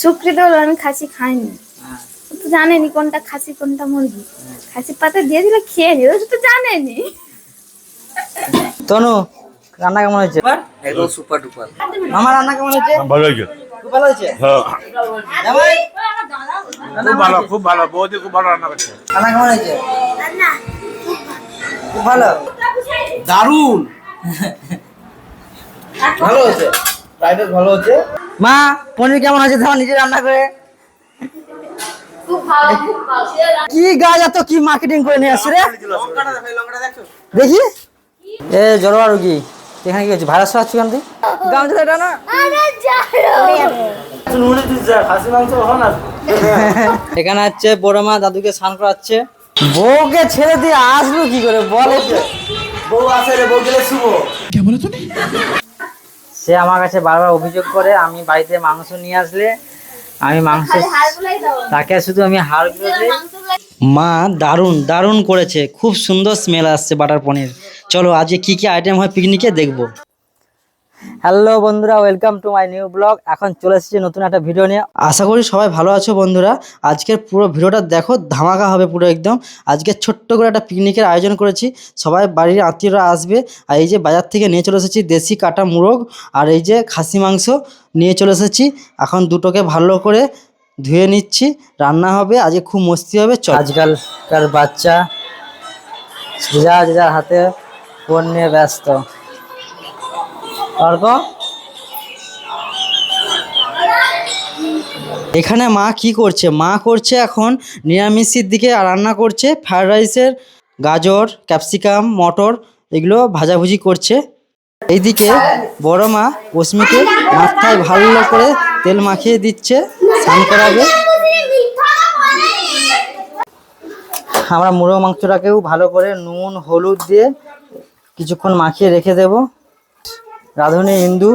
সুকৃত হলো আমি খাসি খাইনি। হ্যাঁ। তো জানেনি কোনটা খাসি কোনটা মুরগি। খাসি পাতা দিয়ে দিলে খেয়ে নিবে ও তো জানেনি। তনু রান্না কেমন হয়েছে? একদম সুপার ডুপার মামা রান্না কেমন হয়েছে? ভালো হয়েছে। খুব ভালো হয়েছে? হ্যাঁ। খুব ভালো খুব ভালো বৌদি খুব ভালো রান্না করছে। রান্না কেমন হয়েছে? খুব ভালো। দারুণ ভালো? হয়েছে? ফ্রাইড ভালো হচ্ছে মা পনির কেমন আছে তোমার নিজে রান্না করে। কি গাছ এত কি মার্কেটিং করে নিয়ে আসছে রে? দেখি। এ জলবা রুগী এখানে কি হচ্ছে ভাইরাস আছে কেন তুই? না? এখানে হচ্ছে বড় মা দাদুকে স্নান করাচ্ছে। বউকে ছেড়ে দিয়ে আসলো কি করে? বলে বউ আছে রে বউ গেলে শুভ সে আমার কাছে বারবার অভিযোগ করে আমি বাড়িতে মাংস নিয়ে আসলে আমি মাংস তাকে শুধু আমি হাড় মা দারুণ দারুণ করেছে। খুব সুন্দর স্মেল আসছে বাটার পনির চলো আজকে কি কি আইটেম হয় পিকনিকে দেখব। হ্যালো বন্ধুরা welcome to my new blog এখন চলে এসেছি নতুন একটা ভিডিও নিয়ে। আশা করি সবাই ভালো আছো বন্ধুরা। আজকের পুরো ভিডিওটা দেখো, ধামাকা হবে পুরো একদম। আজকে ছোট্ট করে একটা পিকনিকের আয়োজন করেছি। সবাই বাড়ির আত্মীয়রা আসবে। আর এই যে বাজার থেকে নিয়ে চলে এসেছি দেশি কাটা মুরগ। আর এই যে খাসি মাংস নিয়ে চলে এসেছি। এখন দুটোকে ভালো করে ধুয়ে নিচ্ছি। রান্না হবে, আজকে খুব মস্তি হবে আজকালকার বাচ্চা, যে যার হাতে ফোন নিয়ে ব্যস্ত। অর্ক এখানে মা কি করছে? মা করছে এখন নিরামিষের দিকে রান্না করছে ফ্রায়েড রাইসের গাজর ক্যাপসিকাম মটর, এগুলো ভাজাভুজি করছে। এইদিকে বড় মা রশ্মিকে মাথায় ভালো করে তেল মাখিয়ে দিচ্ছে, স্নান করাবে। আমরা মুরগ মাংসটাকেও ভালো করে নুন, হলুদ দিয়ে কিছুক্ষণ মাখিয়ে রেখে দেব। রাঁধুনি হিন্দু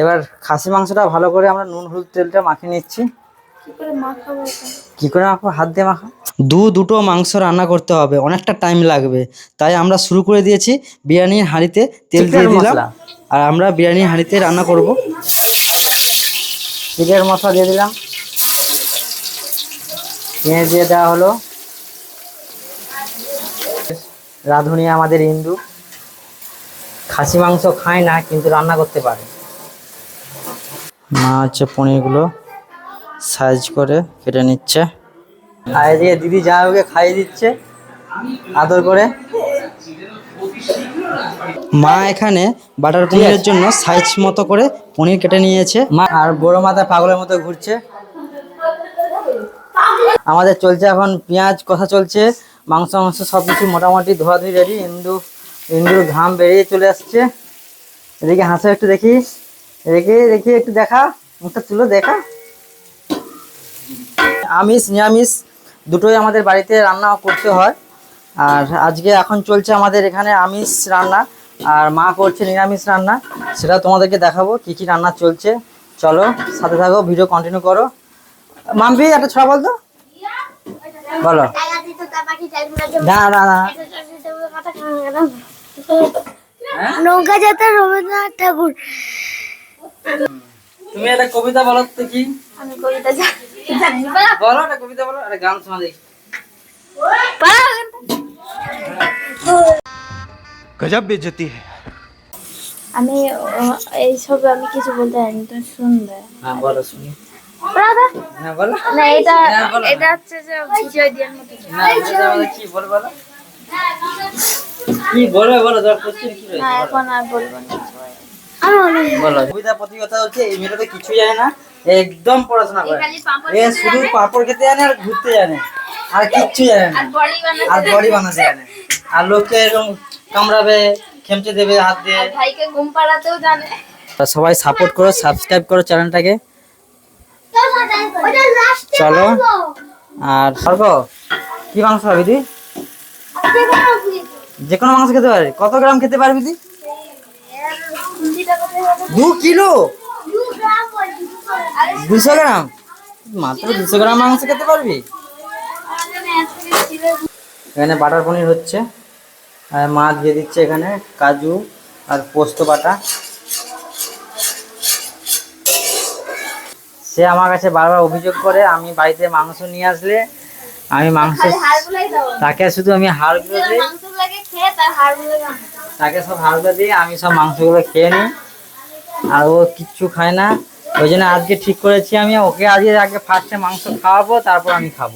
এবার খাসি মাংসটা ভালো করে আমরা নুন হলুদ তেলটা মাখিয়ে নিচ্ছি। কি করে মাখাবো মাখবো? হাত দিয়ে মাখা। দু দুটো মাংস রান্না করতে হবে অনেকটা টাইম লাগবে। তাই আমরা শুরু করে দিয়েছি বিরিয়ানির হাঁড়িতে তেল দিয়ে দিলাম। আর আমরা বিরিয়ানির হাঁড়িতে রান্না করব। চিকেন মশলা দিয়ে দিলাম। পেঁয়াজ দিয়ে দেওয়া হলো। রাঁধুনি আমাদের হিন্দু খাসি মাংস খায় না কিন্তু রান্না করতে পারে। মা হচ্ছে পনিরগুলো সাইজ করে কেটে নিচ্ছে। আর এদিকে দিদি জামাইকে খাইয়ে দিচ্ছে আদর করে। মা এখানে বাটার পনিরের জন্য সাইজ মতো করে পনির কেটে নিয়েছে। মা আর বড় মাথা পাগলের মতো ঘুরছে। আমাদের চলছে এখন পেঁয়াজ কষা চলছে। মাংস মাংস সব কিছু মোটামুটি ধোয়াধুয়ি রেডি ইন্দু। ইন্দুর ঘাম বেরিয়ে চলে আসছে এদিকে হাসে একটু দেখি এদিকে দেখি একটু দেখা মুখটা তুলো দেখা আমিষ নিরামিষ দুটোই আমাদের বাড়িতে রান্না করতে হয় আর আজকে এখন চলছে আমাদের এখানে আমিষ রান্না আর মা করছে নিরামিষ রান্না সেটা তোমাদেরকে দেখাবো কি কি রান্না চলছে চলো সাথে থাকো ভিডিও কন্টিনিউ করো মাম্পি একটা ছড়া বলতো বলো না না না নৌকা যাত্রা রবীন্দ্রনাথ ঠাকুর। তুমি একটা কবিতা বলো তো কি আমি কবিতা জানি জানি না। বলো একটা কবিতা বলো একটা গান শোনা দেখি। গজব বেজতি है আমি এইসব আমি কিছু বলতে জানি তুমি শুনবে। হ্যাঁ বলো শুনি। রাধা হ্যাঁ বলো। না এটা হ্যাঁ, এটা হচ্ছে যে ভিডিও দিয়ে মতো। না এটা কি বলো বলো। কি বলবে বলো তোমার কোশ্চেন কি না এখন আর বলব না। বলো। কবিতা প্রতিযোগিতা হচ্ছে এই মেয়েটা কিছু জানে না একদম পড়াশোনা করে। এ শুধু পাপড় খেতে জানে আর ঘুরতে জানে আর কিচ্ছু জানে না। বডি বানাতে আর বডি বানাতে জানে। আর লোককে এরকম কামড়াবে খেমচে দেবে হাত দিয়ে। আর ভাইকে ঘুম পাড়াতেও জানে। তা সবাই সাপোর্ট করো সাবস্ক্রাইব করো চ্যানেলটাকে চলো। আর সর্ব কি মাংস খাবি তুই যে কোনো মাংস খেতে পারবি। কত গ্রাম খেতে পারবি তুই? দু কিলো? দুশো গ্রাম? মাত্র দুশো গ্রাম মাংস খেতে পারবি? এখানে বাটার পনির হচ্ছে, আর মা দিয়ে দিচ্ছে এখানে কাজু আর পোস্ত বাটা। সে আমার কাছে বারবার অভিযোগ করে, আমি বাড়িতে মাংস নিয়ে আসলে আমি মাংস তাকে শুধু আমি হাড়গুলো দিই। মাংস লাগে খেয়ে তার হাড়গুলো তাকে সব হাড়গুলো দিই আমি সব মাংসগুলো খেয়ে নিই। আর ও কিচ্ছু খায় না। ওই জন্য আজকে ঠিক করেছি আমি ওকে আজকে আগে ফার্স্টে মাংস খাওয়াবো তারপর আমি খাব.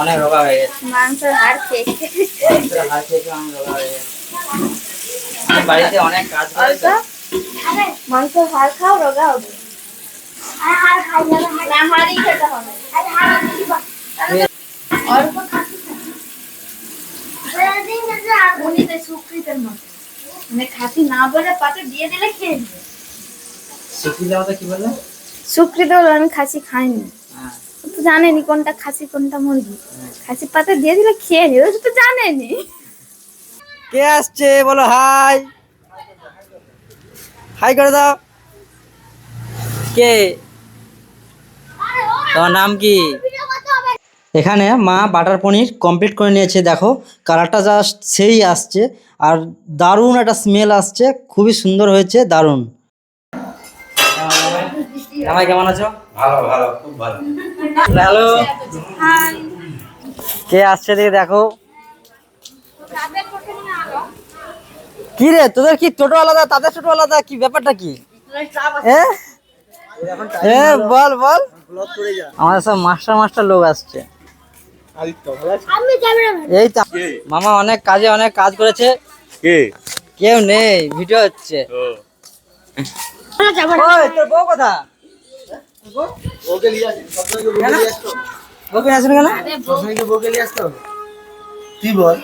অনেক রোগা হয়ে গেছে। মাংসের হাড় খেয়ে। খেয়ে। মাংসের হাড় খেয়ে খেয়ে রোগা হয়ে গেছি। বাড়িতে অনেক কাজ করি হাড় খাও রোগা হবে। মানে খাসি না বলে পাতে দিয়ে দিলে খেয়ে নেবে কি বললে সুকৃত আমি খাসি খাইনি। হ্যাঁ। তো জানেনি কোনটা খাসি কোনটা মুরগি। খাসি পাতে দিয়ে দিলে খেয়ে ও তো জানেনি। কে আসছে? বলো হাই। হাই করে দাও। কে? তোমার নাম কি? এখানে মা বাটার পনির কমপ্লিট করে নিয়েছে দেখো। কালারটা জাস্ট সেই আসছে আর দারুণ একটা স্মেল আসছে খুবই সুন্দর হয়েছে দারুণ। জামাই কেমন আছো? ভালো ভালো খুব ভালো। হ্যালো। কে আসছে দেখে দেখো? কি রে তোদের কি টোটো আলাদা তাদের টোটো আলাদা কি ব্যাপারটা কি? এ? এ, বল বল। আমাদের সব মাস্টার মাস্টার লোক আসছে। এই মামা অনেক কাজে অনেক কাজ করেছে। কে? কেউ নেই ভিডিও হচ্ছে। তোর বউ কথা বউকে আসুন কেন? বউকে নিয়ে আসতো তুই বল?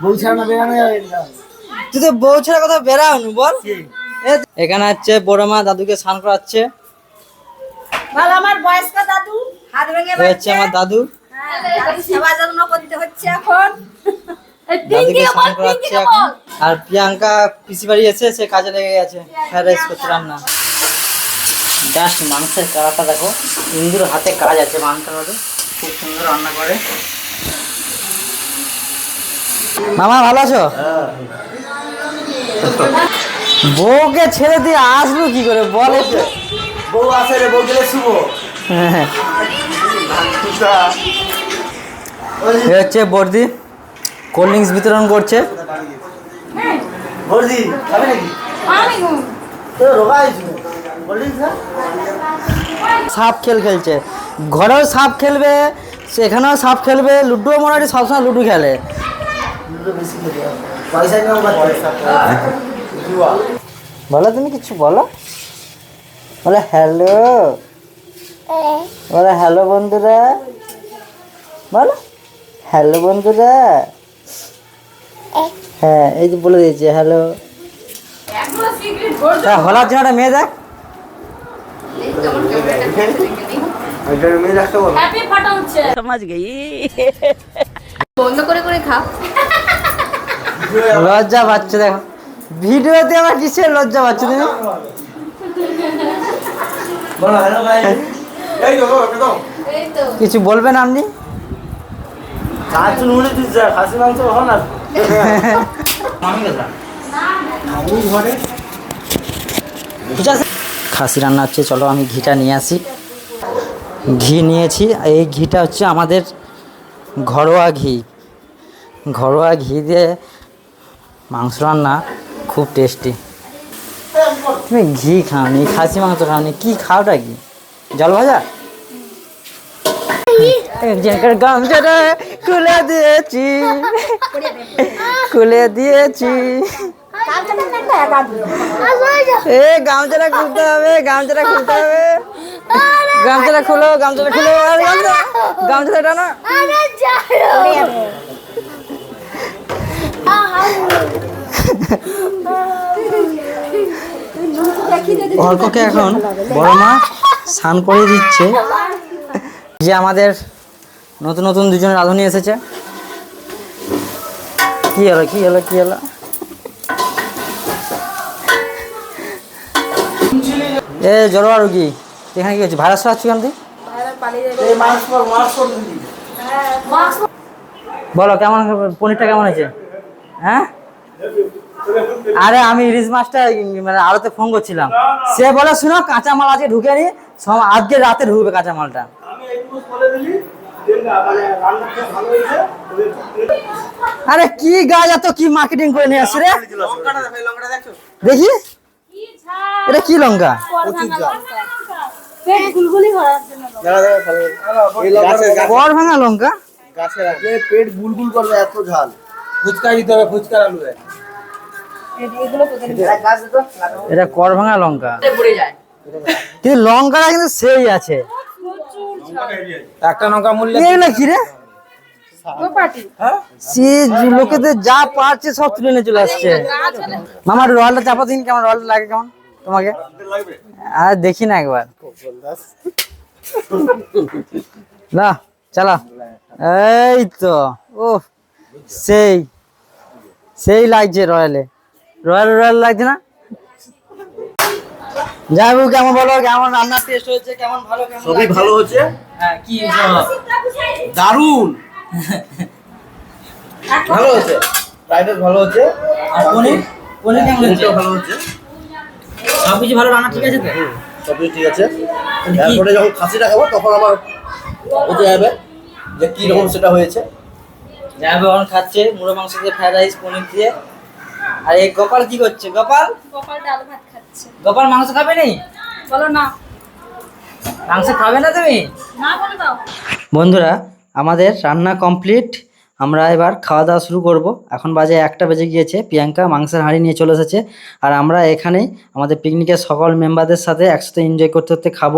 বউ ছাড়া না বেরানো তুই তো বউ ছেড়ে কথা বেরাও বল। এ, এখানে হচ্ছে বড় মা দাদুকে স্নান করাচ্ছে। ভালো আমার বয়স্ক দাদু? হাত ভেঙে হচ্ছে আমার দাদু। দাদু সেবা যত্ন করতে হচ্ছে এখন। দাদুকে স্নান করাচ্ছে এখন। আর প্রিয়াঙ্কা পিসি বাড়ি এসে সে কাজে লেগে গেছে। ফ্রাইড রাইস করছিলাম না। জাস্ট মাংসের কালারটা দেখো। ইন্দুর হাতে কাজ আছে মাংসের মধ্যে। খুব সুন্দর রান্না করে। মামা ভালো আছো? বউকে ছেড়ে দিয়ে আসলো কি করে? বল একটু। বউ আসে রে বউ গেলে শুভ। এ হচ্ছে বর্দি কোল্ড ড্রিঙ্কস বিতরণ করছে? বর্দি খাবে নাকি? তো রোগা হয়েছিল বলিস না সাপ খেল খেলছে। ঘরেও সাপ খেলবে সেখানেও সাপ খেলবে লুডো মোটামুটি সবসময় লুডো খেলে। পাচ্ছে বলো তুমি কিছু বলো। বলে হ্যালো বলে হ্যালো বন্ধুরা। বলো হ্যালো বন্ধুরা। হ্যাঁ এই যে বলে দিয়েছে হ্যালো হলার জন্য একটা মেয়ে দেখ। রাখতে বল বন্ধ করে করে খাও লজ্জা পাচ্ছে দেখো। ভিডিওতে আবার কিসের লজ্জা পাচ্ছে তুমি বলো হ্যালো ভাই এই তো একদম এই তো কিছু বলবেন আপনি? খাসি রান্না হচ্ছে চলো আমি ঘিটা নিয়ে আসি। ঘি নিয়েছি এই ঘিটা হচ্ছে আমাদের ঘরোয়া ঘি। ঘরোয়া ঘি দিয়ে মাংস রান্না খুব টেস্টি তুমি ঘি খাওনি খাসি মাংস খাওনি কি খাওটা কি? জল ভাজা? একজনকার গামছাটা খুলে দিয়েছি। খুলে দিয়েছি। এ গামছাটা খুলতে হবে গামছাটা খুলতে হবে। গামছাটা খুলো গামছাটা খুলো আর গামছা গামছাটা টানো। অল্পকে এখন বড় মা স্নান করে দিচ্ছে। যে আমাদের নতুন নতুন দুজন রাঁধুনি এসেছে। কি হলো কি হলো কি হলো? এ জলবা রুগী এখানে কি হচ্ছে? ভাইরাস আসছে কেন দিদি বলো কেমন পনিরটা কেমন হয়েছে? হ্যাঁ? আরে আমি ইলিশ মাছটা মানে আড়তে ফোন করছিলাম। সে বলে শুনো কাঁচামাল আজকে ঢুকে নি। সব আজকে রাতে ঢুকবে কাঁচামালটা। আমি এইটুকু বলে দিলি যে না- মানে রান্নাটা ভালো হয়েছে আরে কি গাছ এত কি মার্কেটিং করে নিয়ে আসছে রে? দেখো। এটা কি লঙ্কা? কর ভাঙা লঙ্কা? গাছের পেট বুলবুল করবে এত ঝাল। ফুচকা দিতে হবে ফুচকার আলু এটা কর ভাঙা লঙ্কা কিন্তু লঙ্কাটা কিন্তু সেই আছে। একটা লঙ্কা মূল্য এগুলো কি রে? সে লোকেদের যা পারছে সব তুলে নিয়ে চলে আসছে। মামার রয়্যালটা চাপা দিন কেমন? রয়্যালটা লাগে কেমন তোমাকে? আর দেখি না একবার। না চালা। এই তো ও সেই সেই লাগছে রয়্যালে। রয়্যাল রয়্যাল লাগছে না? যাই হোক কেমন বলো কেমন রান্নার টেস্ট হয়েছে কেমন ভালো কেমন সবই ভালো হচ্ছে হ্যাঁ কি সব? দারুণ ভালো হচ্ছে ফ্রাইড রাইস ভালো হচ্ছে আর পনির? পনির কেমন হচ্ছে ভালো হচ্ছে সব কিছু ভালো রান্না ঠিক আছে তো? সব কিছু ঠিক আছে। তারপরে যখন খাসিটা খাব তখন আমার বুঝে যাবে যে কি রকম সেটা হয়েছে। যাবে এখন খাচ্ছে মুড়ো মাংস দিয়ে ফ্রাইড রাইস পনির দিয়ে। আর এই গোপাল কি করছে? গোপাল? গোপাল ডাল ভাত খাচ্ছে। গোপাল মাংস খাবে নি? বলো না। মাংস খাবে না তুমি? না বলে দাও। বন্ধুরা আমাদের রান্না কমপ্লিট। আমরা এবার খাওয়া দাওয়া শুরু করব। এখন বাজে একটা বেজে গিয়েছে। প্রিয়াঙ্কা মাংসের হাঁড়ি নিয়ে চলে এসেছে। আর আমরা এখানেই আমাদের পিকনিকের সকল মেম্বারদের সাথে একসাথে এনজয় করতে করতে খাব।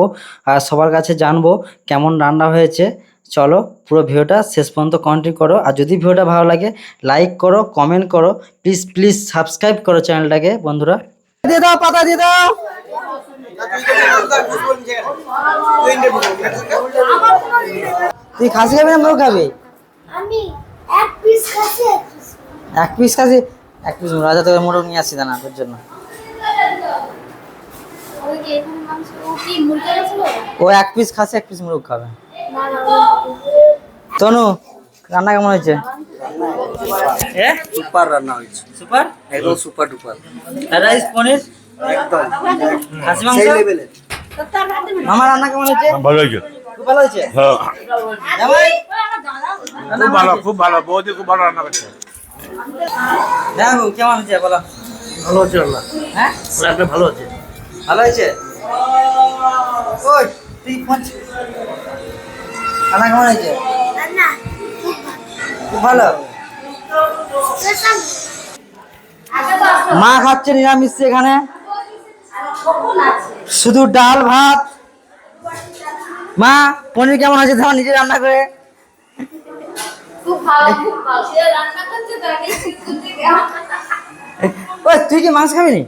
আর সবার কাছে জানব কেমন রান্না হয়েছে। চলো পুরো ভিডিওটা শেষ পর্যন্ত কন্টিনিউ করো। আর যদি ভিডিওটা ভালো লাগে লাইক করো কমেন্ট করো। প্লিজ প্লিজ সাবস্ক্রাইব করো চ্যানেলটাকে বন্ধুরা। দিয়ে দাও পাতা দিয়ে দাও। তুই খাসি খাবি না মোরগ খাবি? এক পিস খাচ্ছি এক পিস খাসি? এক পিস রাজা তোকে মোরগ নিয়ে আসছি দানা তোর জন্য। ও কি মুরগি ছিল ও এক পিস খাসি এক পিস মোরগ খাবে। না না তনু রান্না কেমন হয়েছে? সুপার রান্না হয়েছে। সুপার? একদম সুপার ডুপার। রাইস পনির? একদম। খাসি মাংস? মামা রান্না কেমন হয়েছে? ভালো হয়েছে। খুব ভালো হয়েছে? হ্যাঁ। খুব ভালো খুব ভালো। বৌদি খুব ভালো রান্না করছে। দেখো কেমন হয়েছে বলো? ভালো হচ্ছে রান্না। হ্যাঁ? রান্না ভালো হচ্ছে ভালো হয়েছে? ওই তুই ফোন রান্না কেমন হয়েছে? ভালো? মা খাচ্ছে নিরামিষ এখানে? শুধু ডাল ভাত? মা পনির কেমন আছে তোমার নিজে রান্না করে। ওই তুই কি মাংস খাবি নি?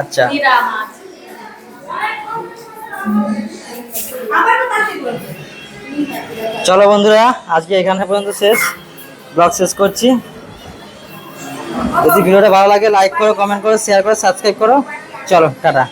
আচ্ছা। মাছ। চলো বন্ধুরা, আজকে এখানে পর্যন্ত শেষ। ব্লগ শেষ করছি। যদি ভিডিওটা ভালো লাগে লাইক করো কমেন্ট করো শেয়ার করো সাবস্ক্রাইব করো। চলো, টাটা।